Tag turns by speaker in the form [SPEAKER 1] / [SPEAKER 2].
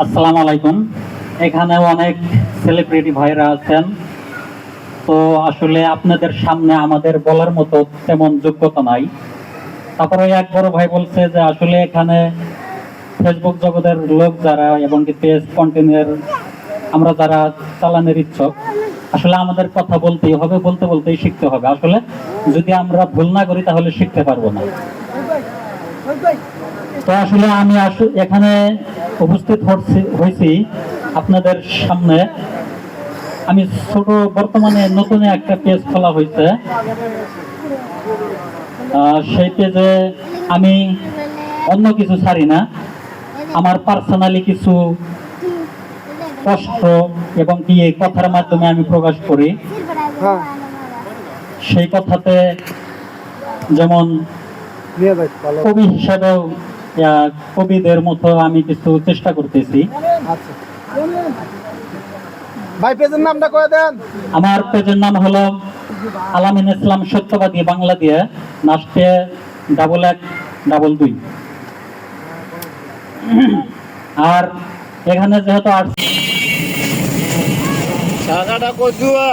[SPEAKER 1] আসসালামু আলাইকুম। এখানে অনেক সেলিব্রিটি ভাইরা আছেন। তো আসলে আপনাদের সামনে আমাদের বলার মতো তেমন যোগ্যতা নাই। তারপরে এক বড় ভাই বলছে যে আসলে এখানে ফেসবুক জগতের লোক যারা এবং কি পেজ কন্টেন্টের আমরা যারা চালানোর ইচ্ছুক, আসলে আমাদের কথা বলতেই হবে, বলতে বলতেই শিখতে হবে। আসলে যদি আমরা ভুল না করি তাহলে শিখতে পারব না। তো আসলে আমি এখানে উপস্থিত হয়েছি আপনাদের সামনে। আমি ছোট বর্তমানে নতুন একটা পেজ খোলা হয়েছে। সেই পেজে আমি অন্য কিছু ছাড়ি না। আমার পার্সোনালি কিছু কষ্ট এবং কি এই কথার মাধ্যমে আমি প্রকাশ করি। সেই কথাতে যেমন কবি হিসাবেও কবিদের মতো আমি কিছু চেষ্টা করতেছি।
[SPEAKER 2] আচ্ছা ভাই পেজের নামটা কয়ে দেন।
[SPEAKER 1] আমার পেজের নাম হলো আলামিন ইসলাম সত্যবাদী বাংলা দিয়ে লাস্টে ডাবল এক ডাবল দুই। আর এখানে যেহেতু আর্টস
[SPEAKER 2] টাকাটা কচুয়া।